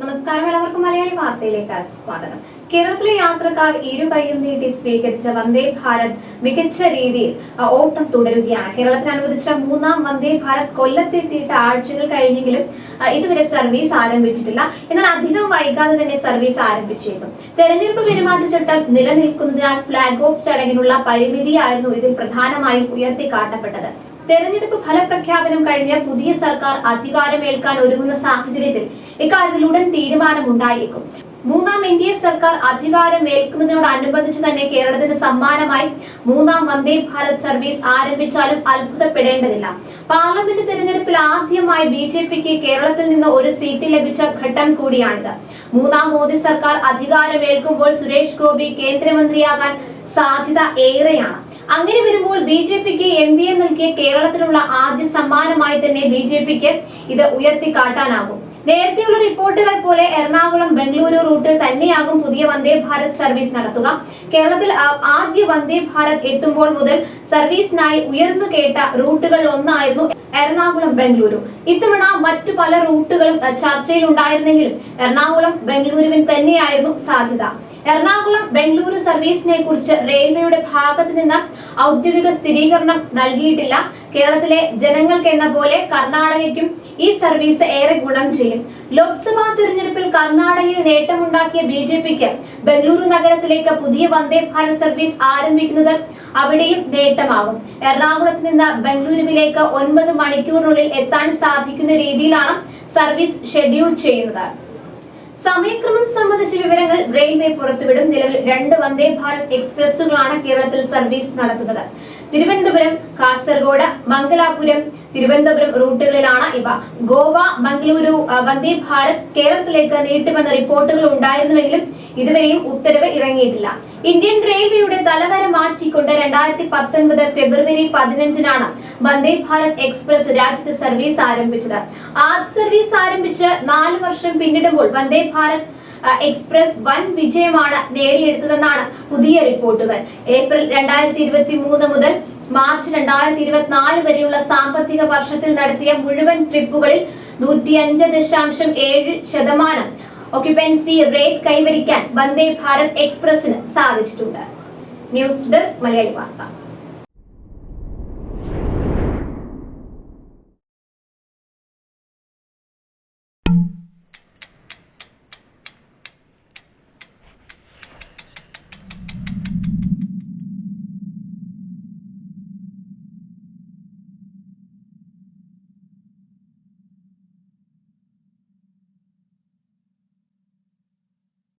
നമസ്കാരം എല്ലാവർക്കും. മലയാളി വാർത്തയിലേക്ക് സ്വാഗതം. കേരളത്തിലെ യാത്രക്കാർ ഇരു കൈയും നീട്ടി സ്വീകരിച്ച വന്ദേ ഭാരത് മികച്ച രീതിയിൽ ഓട്ടം തുടരുകയാണ്. കേരളത്തിന് അനുവദിച്ച മൂന്നാം വന്ദേ ഭാരത് കൊല്ലത്തെത്തിയിട്ട് ആഴ്ചകൾ കഴിഞ്ഞെങ്കിലും ഇതുവരെ സർവീസ് ആരംഭിച്ചിട്ടില്ല. എന്നാൽ അധികം വൈകാതെ തന്നെ സർവീസ് ആരംഭിച്ചേക്കും. തെരഞ്ഞെടുപ്പ് പെരുമാറ്റച്ചട്ടം നിലനിൽക്കുന്നതിനാൽ ഫ്ളാഗ് ഓഫ് ചടങ്ങിനുള്ള പരിമിതിയായിരുന്നു ഇതിൽ പ്രധാനമായും ഉയർത്തിക്കാട്ടപ്പെട്ടത്. തെരഞ്ഞെടുപ്പ് ഫലപ്രഖ്യാപനം കഴിഞ്ഞ് പുതിയ സർക്കാർ അധികാരമേൽക്കാൻ ഒരുങ്ങുന്ന സാഹചര്യത്തിൽ ഇക്കാര്യത്തിൽ ഉടൻ തീരുമാനമുണ്ടായേക്കും. മൂന്നാം എൻ ഡി എ സർക്കാർ അധികാരമേൽക്കുന്നതിനോടനുബന്ധിച്ച് തന്നെ കേരളത്തിന് സമ്മാനമായി മൂന്നാം വന്ദേ ഭാരത് സർവീസ് ആരംഭിച്ചാലും അത്ഭുതപ്പെടേണ്ടതില്ല. പാർലമെന്റ് തെരഞ്ഞെടുപ്പിൽ ആദ്യമായി ബി ജെ പിക്ക് കേരളത്തിൽ നിന്ന് ഒരു സീറ്റ് ലഭിച്ച ഘട്ടം കൂടിയാണിത്. മൂന്നാം മോദി സർക്കാർ അധികാരമേൽക്കുമ്പോൾ സുരേഷ് ഗോപി കേന്ദ്രമന്ത്രിയാകാൻ സാധ്യത ഏറെയാണ്. അങ്ങനെ വരുമ്പോൾ ബി ജെ പിക്ക് എം പി എ നൽകിയ കേരളത്തിലുള്ള ആദ്യ സമ്മാനമായി തന്നെ ബി ജെ പിക്ക് ഇത് ഉയർത്തിക്കാട്ടാനാകും നേരത്തെയുള്ള റിപ്പോർട്ടുകൾ പോലെ എറണാകുളം ബംഗളൂരു റൂട്ടിൽ തന്നെയാകും പുതിയ വന്ദേ ഭാരത് സർവീസ് നടത്തുക. കേരളത്തിൽ ആദ്യ വന്ദേ ഭാരത് എത്തുമ്പോൾ മുതൽ സർവീസിനായി ഉയർന്നു കേട്ട റൂട്ടുകളിൽ ഒന്നായിരുന്നു എറണാകുളം ബംഗളൂരു. ഇത്തവണ മറ്റു പല റൂട്ടുകളും ചർച്ചയിൽ ഉണ്ടായിരുന്നെങ്കിലും എറണാകുളം ബംഗളൂരുവിൽ തന്നെയായിരുന്നു സാധ്യത. എറണാകുളം ബംഗളൂരു സർവീസിനെ കുറിച്ച് റെയിൽവേയുടെ ഭാഗത്ത് നിന്ന് ഔദ്യോഗിക സ്ഥിരീകരണം നൽകിയിട്ടില്ല. കേരളത്തിലെ ജനങ്ങൾക്ക് എന്ന പോലെ കർണാടകയ്ക്കും ഈ സർവീസ് ഏറെ ഗുണം ചെയ്യും. ലോക്സഭാ തിരഞ്ഞെടുപ്പിൽ കർണാടകയിൽ നേട്ടമുണ്ടാക്കിയ ബി ജെ പിക്ക് ബംഗളൂരു നഗരത്തിലേക്ക് പുതിയ വന്ദേ ഭാരത് സർവീസ് ആരംഭിക്കുന്നത് അവിടെയും നേട്ടമാകും. എറണാകുളത്ത് നിന്ന് ബംഗളൂരുവിലേക്ക് ഒൻപത് മണിക്കൂറിനുള്ളിൽ എത്താൻ സാധിക്കുന്ന രീതിയിലാണ് സർവീസ് ഷെഡ്യൂൾ ചെയ്യുന്നത്. സമയക്രമം സംബന്ധിച്ച വിവരങ്ങൾ റെയിൽവേ പുറത്തുവിടും. നിലവിൽ രണ്ട് വന്ദേ ഭാരത് എക്സ്പ്രസുകളാണ് കേരളത്തിൽ സർവീസ് നടത്തുന്നത്. തിരുവനന്തപുരം കാസർഗോഡ് മംഗലാപുരം. തിരുവനന്തപുരം റൂട്ടുകളിലാണ് ഇവ. ഗോവ മംഗളൂരു വന്ദേ ഭാരത് കേരളത്തിലേക്ക് നീട്ടുമെന്ന റിപ്പോർട്ടുകൾ ഉണ്ടായിരുന്നുവെങ്കിലും ഇതുവരെയും ഉത്തരവ് ഇറങ്ങിയിട്ടില്ല. ഇന്ത്യൻ റെയിൽവേയുടെ തലവര മാറ്റിക്കൊണ്ട് രണ്ടായിരത്തി പത്തൊൻപത് ഫെബ്രുവരി പതിനഞ്ചിനാണ് വന്ദേ ഭാരത് എക്സ്പ്രസ് രാജ്യത്ത് സർവീസ് ആരംഭിച്ചത്. ആദ്യ സർവീസ് ആരംഭിച്ച് നാല് വർഷം പിന്നിടുമ്പോൾ വന്ദേ ഭാരത് എക്സ്പ്രസ് വൻ വിജയമാണ് നേടിയെടുത്തതെന്നാണ് പുതിയ റിപ്പോർട്ടുകൾ. ഏപ്രിൽ രണ്ടായിരത്തി ഇരുപത്തി മൂന്ന് മുതൽ മാർച്ച് രണ്ടായിരത്തി ഇരുപത്തിനാല് വരെയുള്ള സാമ്പത്തിക വർഷത്തിൽ നടത്തിയ മുഴുവൻ ട്രിപ്പുകളിൽ നൂറ്റിയഞ്ച് ദശാംശം ഏഴ് ശതമാനം ഓക്യുപെൻസി റേറ്റ് കൈവരിക്കാൻ വന്ദേ ഭാരത് എക്സ്പ്രസിന് സാധിച്ചിട്ടുണ്ട്. ന്യൂസ് ഡെസ്ക് മലയാളി വാർത്ത.